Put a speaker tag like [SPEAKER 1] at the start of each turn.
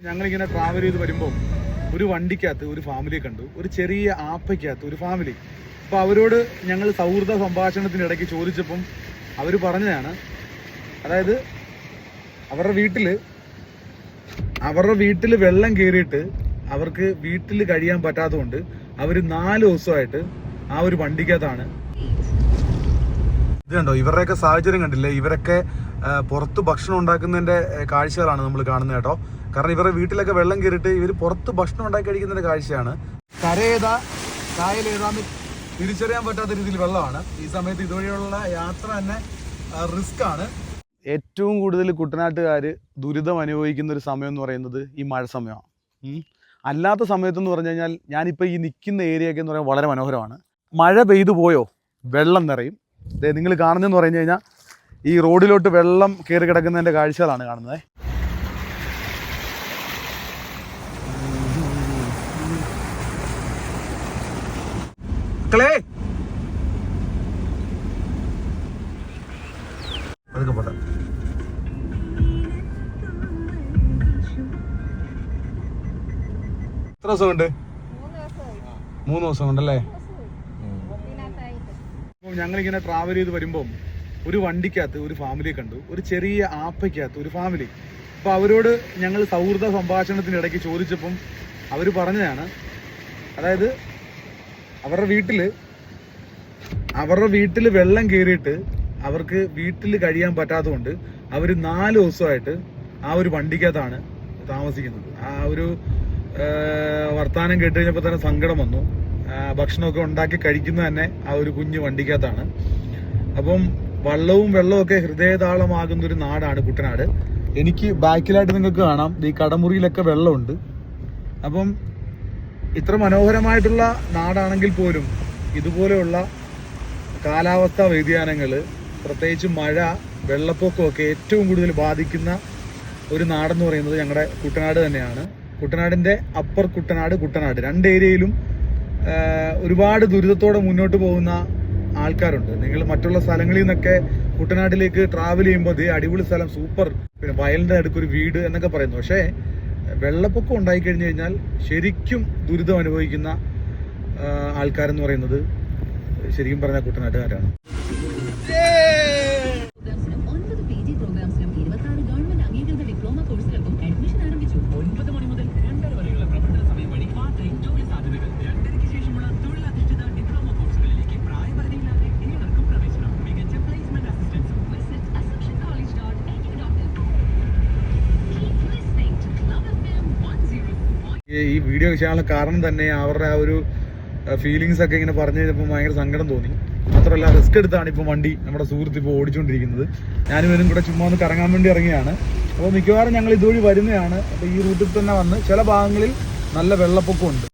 [SPEAKER 1] ഞങ്ങളിങ്ങനെ ട്രാവൽ ചെയ്ത് വരുമ്പോൾ ഒരു വണ്ടിക്കകത്ത് ഒരു ഫാമിലി കണ്ടു. ഒരു ചെറിയ ആപ്പയ്ക്കകത്ത് ഒരു ഫാമിലി അപ്പോൾ അവരോട് ഞങ്ങൾ സൗഹൃദ സംഭാഷണത്തിനിടയ്ക്ക് ചോദിച്ചപ്പം അവർ പറഞ്ഞതാണ്. അതായത് അവരുടെ വീട്ടിൽ അവരുടെ വീട്ടിൽ വെള്ളം കയറിയിട്ട് അവർക്ക് വീട്ടിൽ കഴിയാൻ പറ്റാത്തതുകൊണ്ട് അവർ നാല് ദിവസമായിട്ട് ആ ഒരു വണ്ടിക്കകത്താണ്. ഇത് കണ്ടോ? ഇവരുടെയൊക്കെ സാഹചര്യം കണ്ടില്ലേ? ഇവരൊക്കെ പുറത്ത് ഭക്ഷണം ഉണ്ടാക്കുന്നതിന്റെ ആ, കാഴ്ചകളാണ് നമ്മൾ കാണുന്നത് കേട്ടോ. കാരണം ഇവരുടെ വീട്ടിലൊക്കെ വെള്ളം കയറിയിട്ട് ഇവർ പുറത്ത് ഭക്ഷണം ഉണ്ടാക്കി കഴിക്കുന്ന കാഴ്ചയാണ്. കരയേതാ കായലേതാന്ന് തിരിച്ചറിയാൻ പറ്റാത്ത രീതിയിൽ വെള്ളമാണ്. ഈ സമയത്ത് ഇതുവഴിയുള്ള യാത്ര തന്നെ റിസ്ക് ആണ്. ഏറ്റവും കൂടുതൽ കുട്ടനാട്ടുകാർ ദുരിതം അനുഭവിക്കുന്ന ഒരു സമയം എന്ന് പറയുന്നത് ഈ മഴ സമയമാണ്. അല്ലാത്ത സമയത്തെന്ന് പറഞ്ഞു കഴിഞ്ഞാൽ ഞാനിപ്പോൾ ഈ നിൽക്കുന്ന ഏരിയയൊക്കെ എന്ന് പറയാൻ വളരെ മനോഹരമാണ്. മഴ പെയ്തു പോയോ? വെള്ളം നിറയും. നിങ്ങൾ കാണുന്നതെന്ന് പറഞ്ഞു കഴിഞ്ഞാൽ ഈ റോഡിലോട്ട് വെള്ളം കയറി കിടക്കുന്നതിന്റെ കാഴ്ചകളാണ് കാണുന്നത്. മക്കളെ. എത്ര ദിവസം ഉണ്ട്? മൂന്ന് ദിവസം ഉണ്ടല്ലേ? ഞങ്ങളിങ്ങനെ ട്രാവൽ ചെയ്ത് വരുമ്പം ഒരു വണ്ടിക്കകത്ത് ഒരു ഫാമിലി കണ്ടു. ഒരു ചെറിയ ആപ്പയ്ക്കകത്ത് ഒരു ഫാമിലി അപ്പോൾ അവരോട് ഞങ്ങൾ സൗഹൃദ സംഭാഷണത്തിനിടയ്ക്ക് ചോദിച്ചപ്പം അവർ പറഞ്ഞതാണ്. അതായത് അവരുടെ വീട്ടിൽ അവരുടെ വീട്ടിൽ വെള്ളം കയറിയിട്ട് അവർക്ക് വീട്ടിൽ കഴിയാൻ പറ്റാത്തതുകൊണ്ട് അവർ നാല് ദിവസമായിട്ട് ആ ഒരു വണ്ടിക്കകത്താണ് താമസിക്കുന്നത്. ആ ഒരു വർത്തമാനം കേട്ട് കഴിഞ്ഞപ്പോൾ തന്നെ സങ്കടം വന്നു. ഭക്ഷണമൊക്കെ ഉണ്ടാക്കി കഴിക്കുന്നത് തന്നെ ആ ഒരു കുഞ്ഞു വണ്ടിക്കകത്താണ്. അപ്പം വള്ളവും ഒക്കെ ഹൃദയതാളമാകുന്ന ഒരു നാടാണ് കുട്ടനാട്. എനിക്ക് ബാക്കിലായിട്ട് നിങ്ങൾക്ക് കാണാം. ഈ കടമുറിയിലൊക്കെ വെള്ളമുണ്ട്. അപ്പം ഇത്ര മനോഹരമായിട്ടുള്ള നാടാണെങ്കിൽ പോലും ഇതുപോലെയുള്ള കാലാവസ്ഥാ വ്യതിയാനങ്ങൾ പ്രത്യേകിച്ച് മഴ വെള്ളപ്പൊക്കമൊക്കെ ഏറ്റവും കൂടുതൽ ബാധിക്കുന്ന ഒരു നാടെന്ന് പറയുന്നത് ഞങ്ങളുടെ കുട്ടനാട് തന്നെയാണ്. കുട്ടനാടിന്റെ അപ്പർ കുട്ടനാട് കുട്ടനാട്. രണ്ട് ഏരിയയിലും ഒരുപാട് ദുരിതത്തോടെ മുന്നോട്ട് പോകുന്ന ആൾക്കാരുണ്ട്. നിങ്ങൾ മറ്റുള്ള സ്ഥലങ്ങളിൽ നിന്നൊക്കെ കുട്ടനാട്ടിലേക്ക് ട്രാവൽ ചെയ്യുമ്പോൾ ദേ അടിപൊളി സ്ഥലം സൂപ്പർ പിന്നെ വയലിന്റെ അടുക്കൊരു വീട് എന്നൊക്കെ പറയുന്നു. പക്ഷേ വെള്ളപ്പൊക്കം ഉണ്ടായി കഴിഞ്ഞു കഴിഞ്ഞാൽ ശരിക്കും ദുരിതം അനുഭവിക്കുന്ന ആൾക്കാരെന്ന് പറയുന്നത് ശരിക്കും പറഞ്ഞാൽ കുട്ടനാട്ടുകാരാണ്. ഈ വീഡിയോ ചെയ്യാനുള്ള കാരണം തന്നെ അവരുടെ ആ ഒരു ഫീലിങ്സ് ഒക്കെ ഇങ്ങനെ പറഞ്ഞു കഴിഞ്ഞപ്പോൾ ഭയങ്കര സങ്കടം തോന്നി. മാത്രമല്ല റിസ്ക് എടുത്താണ് ഇപ്പോൾ വണ്ടി നമ്മുടെ സുഹൃത്ത് ഇപ്പോൾ ഓടിച്ചുകൊണ്ടിരിക്കുന്നത് ഞാനും ഇവരും കൂടെ ചുമ്മാ ഒന്ന് കറങ്ങാൻ വേണ്ടി ഇറങ്ങിയാണ് അപ്പോൾ മിക്കവാറും ഞങ്ങൾ ഇതുവഴി വരുന്നതാണ്. അപ്പോൾ ഈ റൂട്ടിൽ തന്നെ വന്ന് ചില ഭാഗങ്ങളിൽ നല്ല വെള്ളപ്പൊക്കമുണ്ട്.